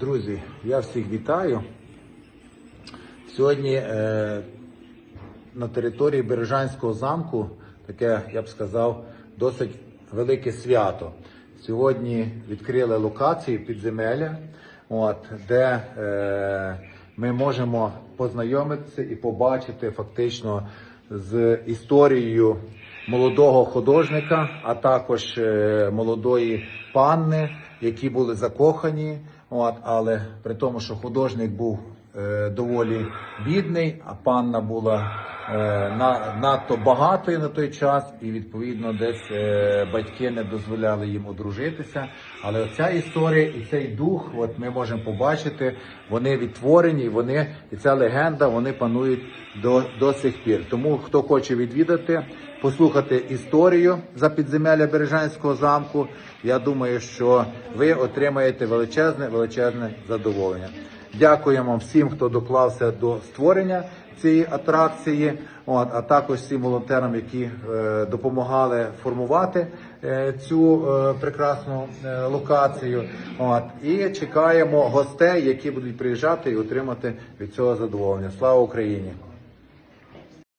Друзі, я всіх вітаю. Сьогодні е, на території Бережанського замку таке, я б сказав, досить велике свято. Сьогодні відкрили локацію підземелля, от, де е, ми можемо познайомитися і побачити фактично з історією молодого художника, а також е, молодої панни, які були закохані. От, але при тому, що художник був доволі бідний, а панна була е, на, надто багатою на той час, і відповідно десь е, батьки не дозволяли їм одружитися. Але оця історія і цей дух, от ми можемо побачити, вони відтворені, вони і ця легенда вони панують до, до сих пір. Тому хто хоче відвідати, послухати історію за підземелля Бережанського замку, я думаю, що ви отримаєте величезне, величезне задоволення. Дякуємо всім, хто доклався до створення цієї атракції, от, а також всім волонтерам, які е, допомагали формувати е, цю е, прекрасну е, локацію. От, і чекаємо гостей, які будуть приїжджати і отримати від цього задоволення. Слава Україні!